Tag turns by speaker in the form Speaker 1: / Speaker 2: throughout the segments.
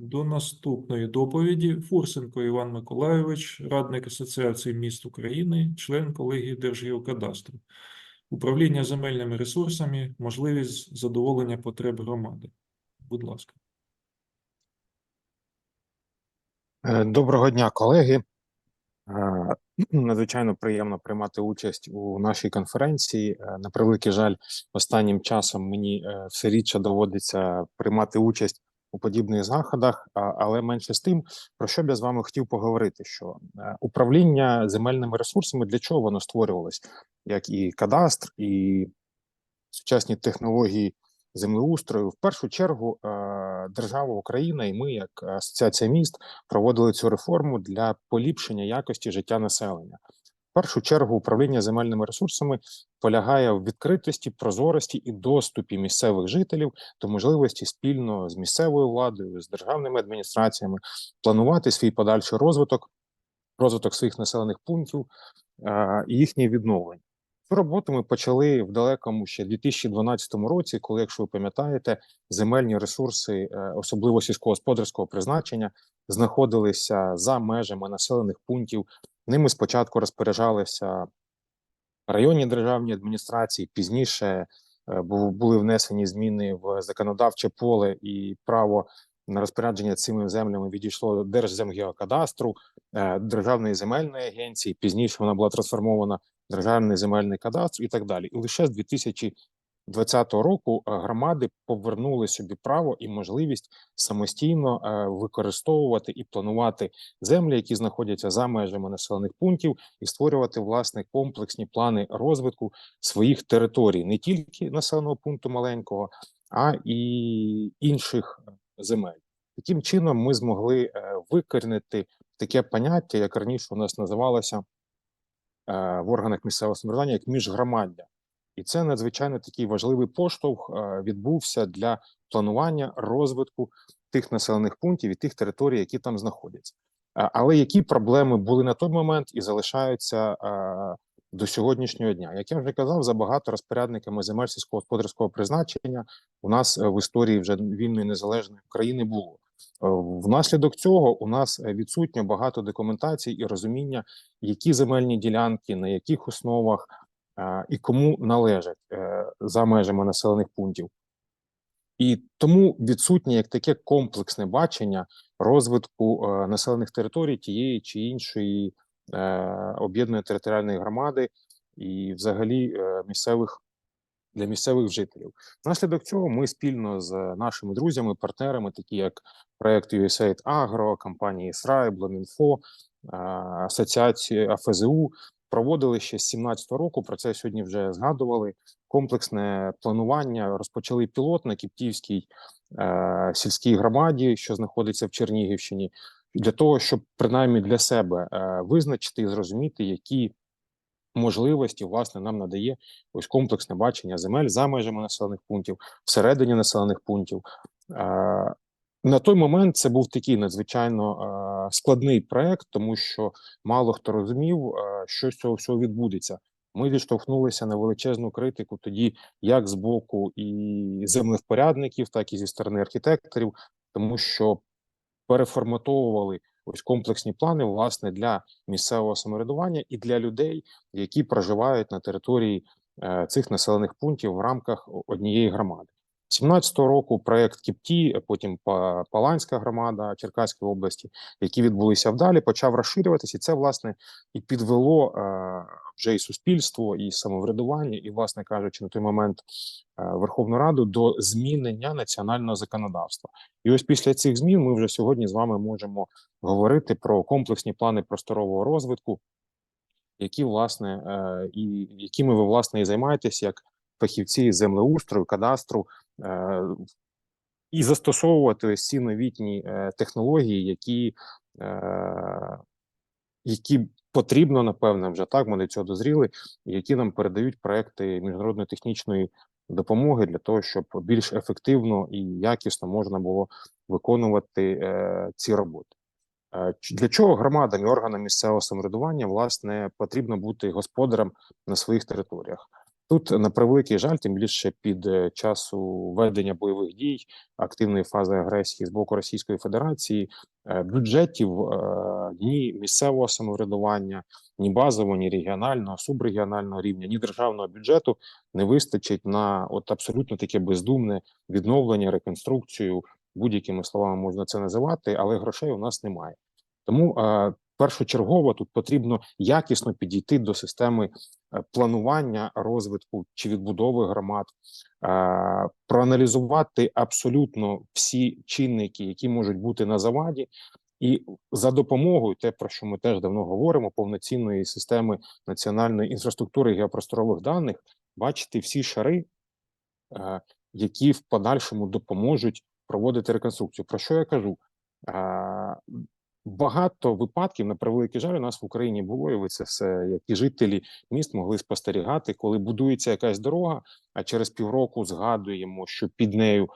Speaker 1: до наступної доповіді. Фурсенко Іван Миколайович, радник Асоціації міст України, член колегії Держгеокадастру. Управління земельними ресурсами, можливість задоволення потреб громади. Будь ласка.
Speaker 2: Е, Доброго дня, колеги. Е, Надзвичайно приємно приймати участь у нашій конференції. Е, На превеликий жаль, останнім часом мені все рідше доводиться приймати участь у подібних заходах, але менше з тим, про що б я з вами хотів поговорити, що е, управління земельними ресурсами для чого воно створювалось, як і кадастр, і сучасні технології землеустрою. В першу чергу е, держава Україна і ми, як асоціація міст, проводили цю реформу для поліпшення якості життя населення. Першу чергу управління земельними ресурсами полягає в відкритості, прозорості і доступі місцевих жителів до можливості спільно з місцевою владою, з державними адміністраціями планувати свій подальший розвиток, розвиток своїх населених пунктів е, і їхнє відновлення. Цю роботу ми почали в далекому ще 2012 році, коли, якщо ви пам'ятаєте, земельні ресурси, е, особливо сільськогосподарського призначення, знаходилися за межами населених пунктів. Ними спочатку розпоряджалися районні державні адміністрації, пізніше е, були внесені зміни в законодавче поле і право на розпорядження цими землями відійшло до Держземгеокадастру, е, Державної земельної агенції. Пізніше вона була трансформована в Державний земельний кадастр і так далі. І лише з 2020 року е, громади повернули собі право і можливість самостійно е, використовувати і планувати землі, які знаходяться за межами населених пунктів, і створювати власне комплексні плани розвитку своїх територій, не тільки населеного пункту маленького, а і інших е, земель. Таким чином, ми змогли викорінити таке поняття, як раніше у нас називалося в органах місцевого самоврядування як міжгромаддя. І це надзвичайно такий важливий поштовх е, відбувся для планування розвитку тих населених пунктів і тих територій, які там знаходяться. Але які проблеми були на той момент і залишаються е, до сьогоднішнього дня? Як я вже казав, забагато розпорядниками земель сільськогосподарського призначення у нас е, в історії вже вільної незалежної країни було. Внаслідок цього у нас відсутньо багато документацій і розуміння, які земельні ділянки, на яких основах і кому належать е, за межами населених пунктів. І тому відсутнє як таке комплексне бачення розвитку е, населених територій тієї чи іншої е, об'єднаної територіальної громади і взагалі місцевих для місцевих жителів. Внаслідок цього ми спільно з нашими друзями, партнерами, такі як проект USAID Agro, компанії Срай, Бломінфо, асоціації АФЗУ, проводили ще з 17-го року. Про це сьогодні вже згадували. Комплексне планування розпочали пілот на Кіптівській е, сільській громаді, що знаходиться в Чернігівщині, для того, щоб принаймні для себе е, визначити і зрозуміти, які можливості власне нам надає ось комплексне бачення земель за межами населених пунктів, всередині населених пунктів. Е, на той момент це був такий надзвичайно е, складний проект, тому що мало хто розумів, е, що з цього всього відбудеться. Ми відштовхнулися на величезну критику тоді, як з боку і землевпорядників, так і зі сторони архітекторів, тому що переформатовували ось комплексні плани власне для місцевого самоврядування і для людей, які проживають на території е, цих населених пунктів в рамках однієї громади. 17-го року проект Кіпті, потім Паланська громада Черкаської області, які відбулися вдалі, почав розширюватися, і це власне і підвело е, вже і суспільство, і самоврядування, і, власне кажучи, на той момент е, Верховну Раду до змінення національного законодавства. І ось після цих змін ми вже сьогодні з вами можемо говорити про комплексні плани просторового розвитку, які власне е, і якими ви власне і займаєтесь як фахівці землеустрою, кадастру, е, і застосовувати ці новітні е, технології, які, е, які потрібно, напевне, вже так, до цього дозріли, які нам передають проекти міжнародної технічної допомоги для того, щоб більш ефективно і якісно можна було виконувати ці роботи. Для чого громадам і органам місцевого самоврядування власне потрібно бути господарем на своїх територіях? Тут, на превеликий жаль, тим більше під е, часу ведення бойових дій, активної фази агресії з боку Російської Федерації, е, бюджетів е, ні місцевого самоврядування, ні базового, ні регіонального, субрегіонального рівня, ні державного бюджету не вистачить на от абсолютно таке бездумне відновлення, реконструкцію. Будь-якими словами можна це називати, але грошей у нас немає. Тому е, першочергово тут потрібно якісно підійти до системи е, планування розвитку чи відбудови громад, е, проаналізувати абсолютно всі чинники, які можуть бути на заваді, і за допомогою, те про що ми теж давно говоримо, повноцінної системи національної інфраструктури геопросторових даних, бачити всі шари, е, які в подальшому допоможуть проводити реконструкцію. Про що я кажу? Багато випадків на превеликий жаль у нас в Україні було, і ви це все, як і жителі міст могли спостерігати, коли будується якась дорога, а через півроку згадуємо, що під нею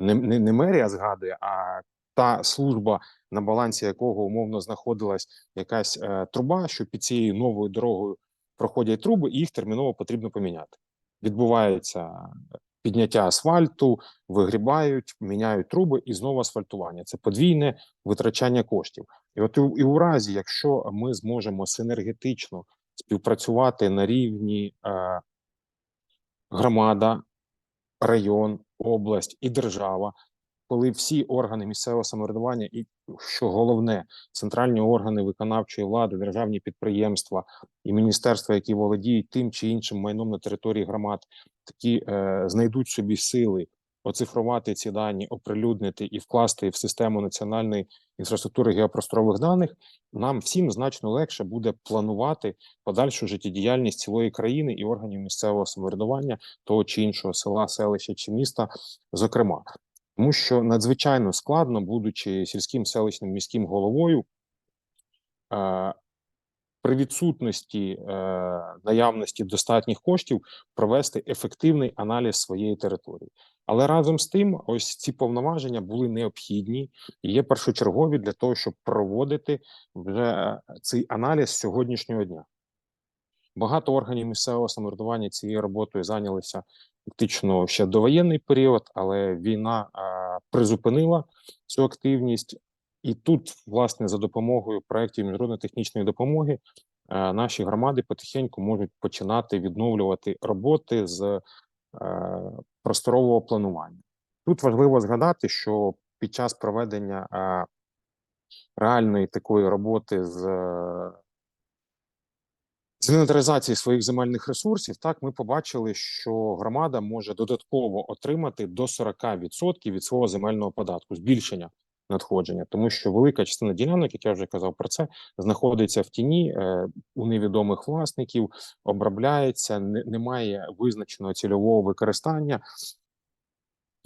Speaker 2: не, не, не мерія згадує, а та служба, на балансі якого умовно знаходилась якась е, труба, що під цією новою дорогою проходять труби, і їх терміново потрібно поміняти. Відбувається підняття асфальту, вигрібають, міняють труби і знову асфальтування. Це подвійне витрачання коштів. І от і, у разі, якщо ми зможемо синергетично співпрацювати на рівні е, громада, район, область і держава, коли всі органи місцевого самоврядування, і що головне, центральні органи виконавчої влади, державні підприємства і міністерства, які володіють тим чи іншим майном на території громад, такі е, знайдуть собі сили оцифрувати ці дані, оприлюднити і вкласти в систему національної інфраструктури геопросторових даних, нам всім значно легше буде планувати подальшу життєдіяльність цілої країни і органів місцевого самоврядування того чи іншого села, селища чи міста, зокрема. Тому що надзвичайно складно, будучи сільським селищним міським головою, е, при відсутності е, наявності достатніх коштів провести ефективний аналіз своєї території. Але разом з тим, ось ці повноваження були необхідні і є першочергові для того, щоб проводити вже е, цей аналіз сьогоднішнього дня. Багато органів місцевого самоврядування цією роботою зайнялися фактично ще довоєнний період, але війна призупинила цю активність. І тут, власне, за допомогою проєктів міжнародної технічної допомоги, наші громади потихеньку можуть починати відновлювати роботи з просторового планування. Тут важливо згадати, що під час проведення реальної такої роботи з з інвентаризації своїх земельних ресурсів, так ми побачили, що громада може додатково отримати до 40% від свого земельного податку, збільшення надходження, тому що велика частина ділянок, як я вже казав про це, знаходиться в тіні е, у невідомих власників, обробляється, не, немає визначеного цільового використання.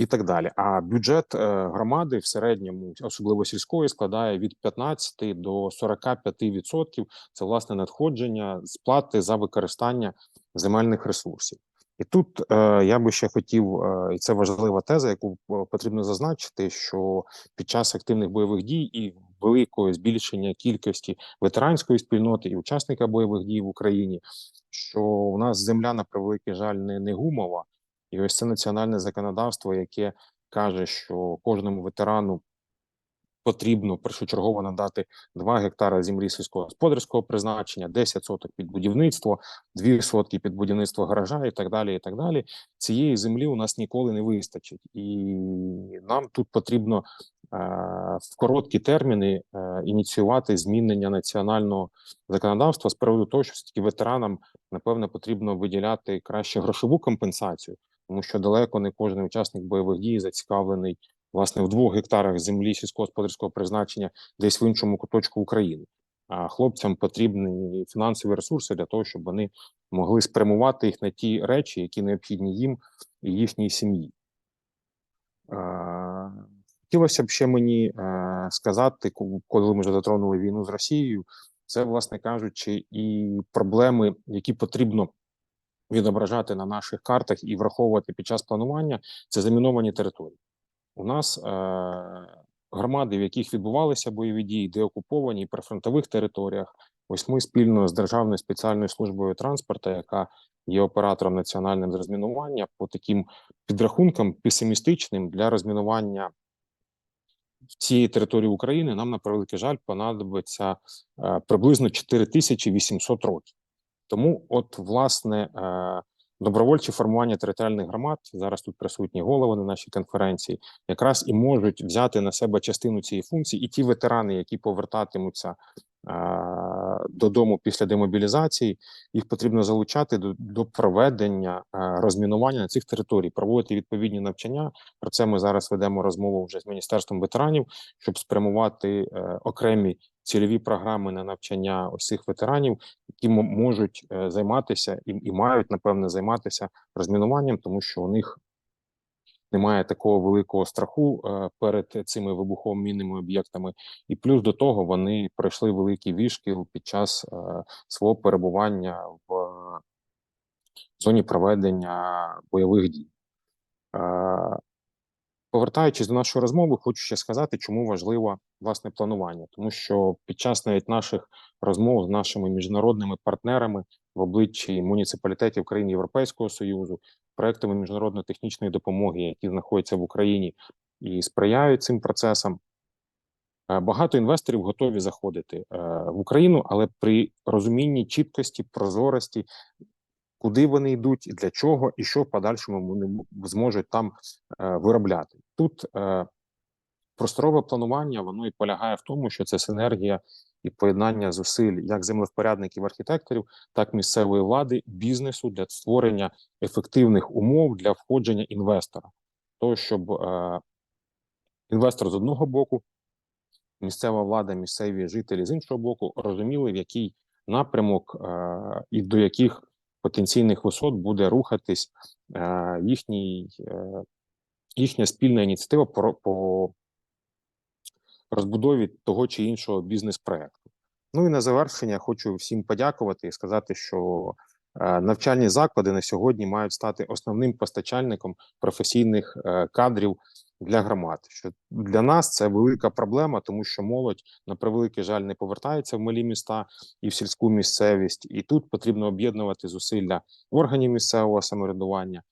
Speaker 2: І так далі. А бюджет е, громади в середньому, особливо сільської, складає від 15 до 45%. Це власне надходження сплати за використання земельних ресурсів. І тут е, я би ще хотів, е, і це важлива теза, яку е, потрібно зазначити, що під час активних бойових дій і великого збільшення кількості ветеранської спільноти і учасника бойових дій в Україні, що у нас земля на превеликий жаль не, не гумова, і ось це національне законодавство, яке каже, що кожному ветерану потрібно першочергово надати 2 гектари землі сільськогосподарського призначення, 10 соток під будівництво, 2 сотки під будівництво гаража і так далі. І так далі. Цієї землі у нас ніколи не вистачить, і нам тут потрібно е, в короткі терміни е, ініціювати змінення національного законодавства з приводу того, що все таки ветеранам напевне потрібно виділяти краще грошову компенсацію, тому що далеко не кожен учасник бойових дій зацікавлений власне в двох гектарах землі сільськогосподарського призначення десь в іншому куточку України. А хлопцям потрібні фінансові ресурси для того, щоб вони могли спрямувати їх на ті речі, які необхідні їм і їхній сім'ї. Хотілося б ще мені сказати, коли ми вже затронули війну з Росією, це, власне кажучи, і проблеми, які потрібно відображати на наших картах і враховувати під час планування, це заміновані території. У нас е, громади, в яких відбувалися бойові дії, де окуповані при фронтових територіях, Ось ми спільно з Державною спеціальною службою транспорту, яка є оператором національним з розмінування, по таким підрахункам песимістичним для розмінування цієї території України нам на превеликий жаль понадобиться е, приблизно 4800 років. Тому, от, власне, е, добровольче формування територіальних громад зараз тут присутні голови на нашій конференції, якраз і можуть взяти на себе частину цієї функції, і ті ветерани, які повертатимуться е, додому після демобілізації, їх потрібно залучати до, до проведення е, розмінування на цих територій, проводити відповідні навчання. Про це ми зараз ведемо розмову вже з міністерством ветеранів, щоб спрямувати окремі цільові програми на навчання ось цих ветеранів, які можуть е, займатися і, і мають напевне займатися розмінуванням, тому що у них немає такого великого страху е, перед цими вибухово-мінними об'єктами, і плюс до того вони пройшли великий вішкіл під час е, свого перебування в зоні проведення бойових дій. Повертаючись до нашої розмови, хочу ще сказати, чому важливо власне планування, тому що під час навіть наших розмов з нашими міжнародними партнерами в обличчі муніципалітетів країн Європейського Союзу, проектами міжнародної технічної допомоги, які знаходяться в Україні і сприяють цим процесам. е, Багато інвесторів готові заходити е, в Україну, але при розумінні чіткості, прозорості, куди вони йдуть, для чого і що в подальшому вони зможуть там е, виробляти. Тут е, просторове планування воно і полягає в тому, що це синергія і поєднання зусиль як землевпорядників, архітекторів, так і місцевої влади, бізнесу для створення ефективних умов для входження інвестора, того щоб е, інвестор з одного боку, місцева влада, місцеві жителі з іншого боку розуміли, в який напрямок е, і до яких потенційних висот буде рухатись е, їхній, е, їхня спільна ініціатива по, по розбудові того чи іншого бізнес-проекту. Ну і на завершення хочу всім подякувати і сказати, що навчальні заклади на сьогодні мають стати основним постачальником професійних е, кадрів для громад. Що для нас це велика проблема, тому що молодь на превеликий жаль не повертається в малі міста і в сільську місцевість, і тут потрібно об'єднувати зусилля органів місцевого самоврядування, е,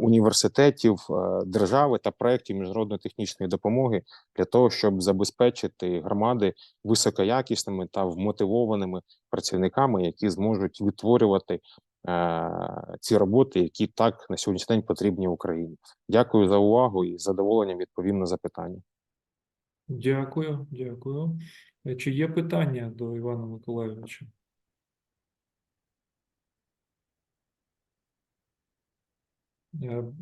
Speaker 2: університетів, е, держави та проєктів міжнародної технічної допомоги для того, щоб забезпечити громади високоякісними та вмотивованими працівниками, які зможуть відтворювати е, ці роботи, які так на сьогоднішній день потрібні Україні. Дякую за увагу і з задоволенням відповім на запитання.
Speaker 1: Дякую, дякую. Е, Чи є питання до Івана Миколайовича? Будь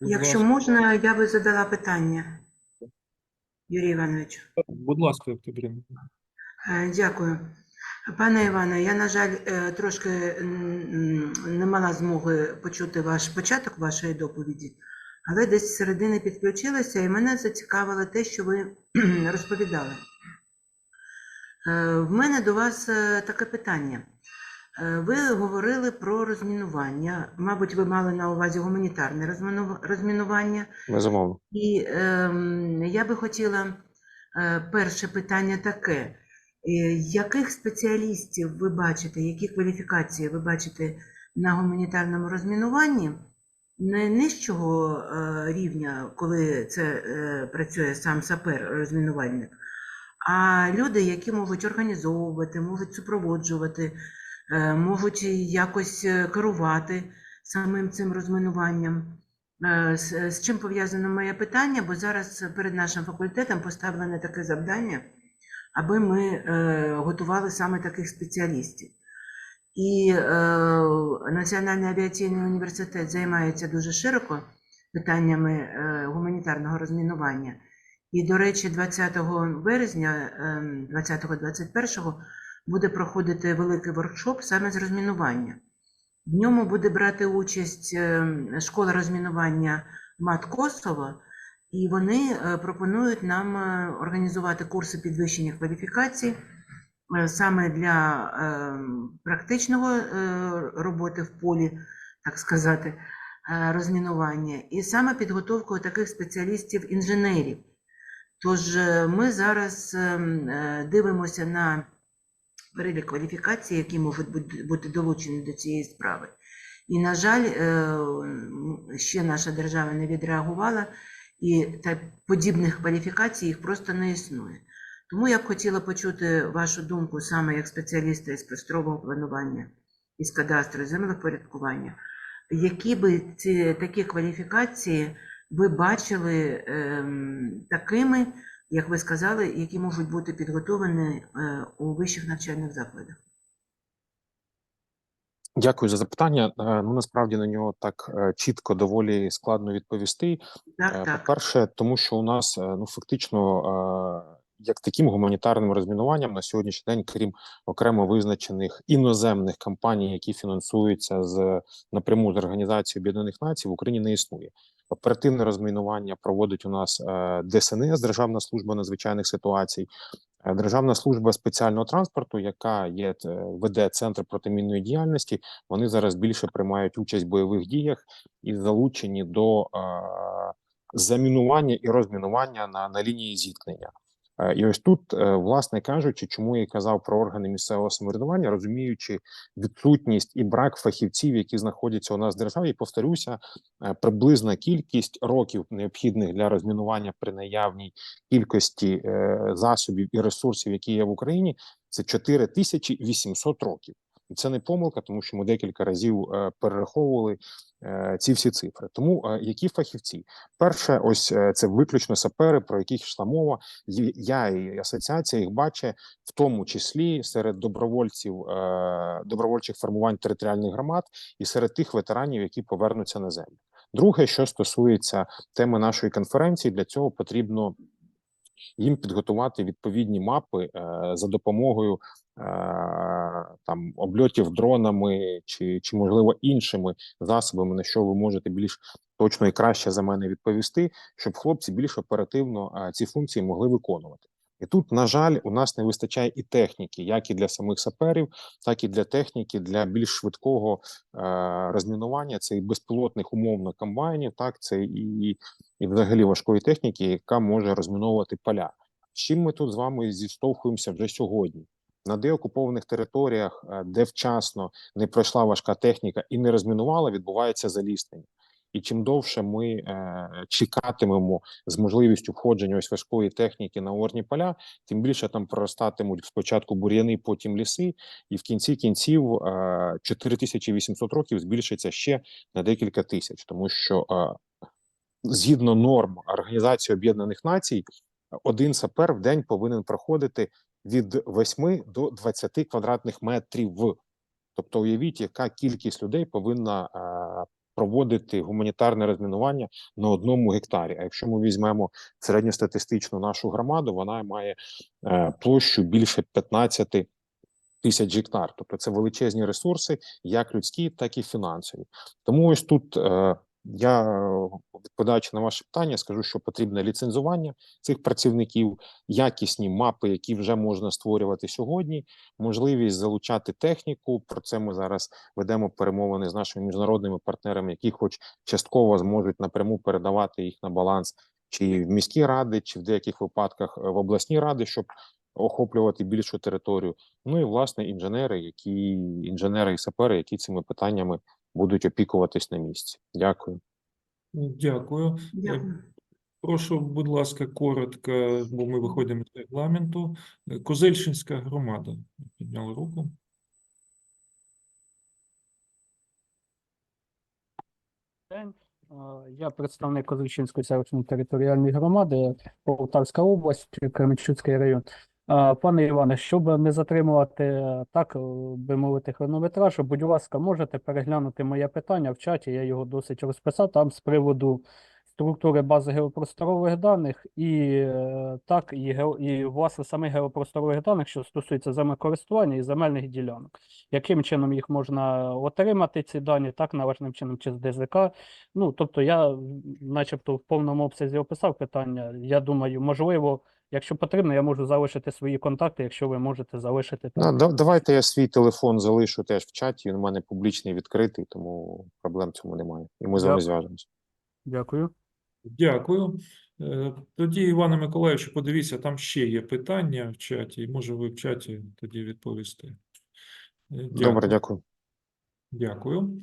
Speaker 3: Якщо
Speaker 1: ласка,
Speaker 3: можна, я би задала питання, Юрій Іванович.
Speaker 1: будь ласка, Октябрина.
Speaker 3: Е, Дякую. Пане Іване, я, на жаль, е, трошки не мала змоги почути ваш початок вашої доповіді, але десь з середини підключилася, і мене зацікавило те, що ви розповідали. Е, В мене до вас е, таке питання. Е, Ви говорили про розмінування. Мабуть, ви мали на увазі гуманітарне розмінування.
Speaker 2: Безумовно.
Speaker 3: І ем, я би хотіла е, перше питання таке. Е, Яких спеціалістів ви бачите, які кваліфікації ви бачите на гуманітарному розмінуванні? Не нижчого е, рівня, коли це е, працює сам сапер-розмінувальник, а люди, які можуть організовувати, можуть супроводжувати, е, можуть якось е, керувати самим цим розмінуванням. Е, З, з чим пов'язано моє питання? Бо зараз перед нашим факультетом поставлене таке завдання, аби ми е, готували саме таких спеціалістів. І е, Національний авіаційний університет займається дуже широко питаннями е, гуманітарного розмінування. І, до речі, 20 березня, е, 20-21 буде проходити великий воркшоп саме з розмінування. В ньому буде брати участь е, школа розмінування МАТ Косово, і вони е, пропонують нам е, організувати курси підвищення кваліфікації е, саме для практичного роботи в полі, так сказати, розмінування, і саме підготовку таких спеціалістів-інженерів. Тож ми зараз е, м, е, дивимося на перелік кваліфікацій, які можуть бути, долучені до цієї справи. І, на жаль, е, ще наша держава не відреагувала, і подібних кваліфікацій їх просто не існує. Тому я б хотіла почути вашу думку саме як спеціаліста із просторового планування, із кадастру, землепорядкування. Які би ці такі кваліфікації ви бачили ем, такими, як ви сказали, які можуть бути підготовлені е, у вищих навчальних закладах?
Speaker 2: Дякую за запитання. Е, Ну насправді на нього так е, чітко доволі складно відповісти.
Speaker 3: Так, так.
Speaker 2: По-перше, тому що у нас ну фактично як таким гуманітарним розмінуванням на сьогоднішній день, крім окремо визначених іноземних компаній, які фінансуються з напряму з Організацією Об'єднаних Націй, в Україні не існує. Оперативне розмінування проводить у нас е, ДСНС, Державна служба надзвичайних ситуацій. Е, Державна служба спеціального транспорту, яка є е, веде центр протимінної діяльності, вони зараз більше приймають участь в бойових діях і залучені до замінування і розмінування на, на лінії зіткнення. Е, І ось тут, е, власне кажучи, чому я і казав про органи місцевого самоврядування, розуміючи відсутність і брак фахівців, які знаходяться у нас в державі, повторюся, е, приблизна кількість років необхідних для розмінування при наявній кількості засобів і ресурсів, які є в Україні, це 4800 років. І це не помилка, тому що ми декілька разів е, перераховували е, ці всі цифри. Тому е, які фахівці? Перше, ось це виключно сапери, про яких йшла мова. Я і асоціація їх бачить, в тому числі серед добровольців добровольчих формувань територіальних громад і серед тих ветеранів, які повернуться на землю. Друге, що стосується теми нашої конференції, для цього потрібно їм підготувати відповідні мапи е, за допомогою е, там обльотів дронами чи, чи можливо іншими засобами, на що ви можете більш точно і краще за мене відповісти, щоб хлопці більш оперативно е, ці функції могли виконувати. І тут, на жаль, у нас не вистачає і техніки, як і для самих саперів, так і для техніки для більш швидкого е, розмінування. Це і безпілотних умовно комбайнів, так це і, і взагалі важкої техніки, яка може розміновувати поля. З чим ми тут з вами зіштовхуємося вже сьогодні? На деокупованих територіях, е, де вчасно не пройшла важка техніка і не розмінувала, відбувається заліснення. І чим довше ми е, чекатимемо з можливістю входження ось важкої техніки на орні поля, тим більше там проростатимуть спочатку бур'яни, потім ліси, і в кінці кінців е, 4800 років збільшиться ще на декілька тисяч, тому що е, згідно норм Організації Об'єднаних Націй, один сапер в день повинен проходити від 8 до 20 квадратних метрів. Тобто, уявіть, яка кількість людей повинна е, проводити гуманітарне розмінування на одному гектарі. А якщо ми візьмемо середньостатистичну нашу громаду, вона має е, площу більше 15 тисяч гектар. Тобто це величезні ресурси, як людські, так і фінансові. Тому ось тут е, я, е, відповідаючи на ваше питання, скажу, що потрібне ліцензування цих працівників, якісні мапи, які вже можна створювати сьогодні, можливість залучати техніку. Про це ми зараз ведемо перемовини з нашими міжнародними партнерами, які, хоч частково зможуть напряму передавати їх на баланс чи в міські ради, чи в деяких випадках е, в обласні ради, щоб охоплювати більшу територію. Ну і власне інженери, які інженери і сапери, які цими питаннями будуть опікуватись на місці. Дякую.
Speaker 1: Дякую.
Speaker 3: Дякую.
Speaker 1: Прошу, будь ласка, коротко, бо ми виходимо з регламенту. Козельщинська громада. Підняли руку.
Speaker 4: Я представник Козельчинської селищної територіальної громади, Полтавська область, Кременчуцький район. Пане Іване, щоб не затримувати так, е, би мовити, хронометраж, будь ласка, можете переглянути моє питання в чаті, я його досить розписав там з приводу структури бази геопросторових даних і е, так, і, і власне самих геопросторових даних, що стосується землекористування і земельних ділянок яким чином їх можна отримати, ці дані, так, належним чином, чи з ДЗК. Ну, тобто я начебто в повному обсязі описав питання. Я думаю, можливо, якщо потрібно, я можу залишити свої контакти, якщо ви можете залишити
Speaker 2: Ну, да, давайте я свій телефон залишу теж в чаті. Він у мене публічний відкритий, тому проблем в цьому немає. І ми з вами зв'яжемося.
Speaker 4: Дякую.
Speaker 1: Дякую. Е, Тоді, Іване Миколаївичу, подивіться, там ще є питання в чаті, і може ви в чаті тоді відповісти. Е,
Speaker 2: Добре, дякую.
Speaker 1: Дякую.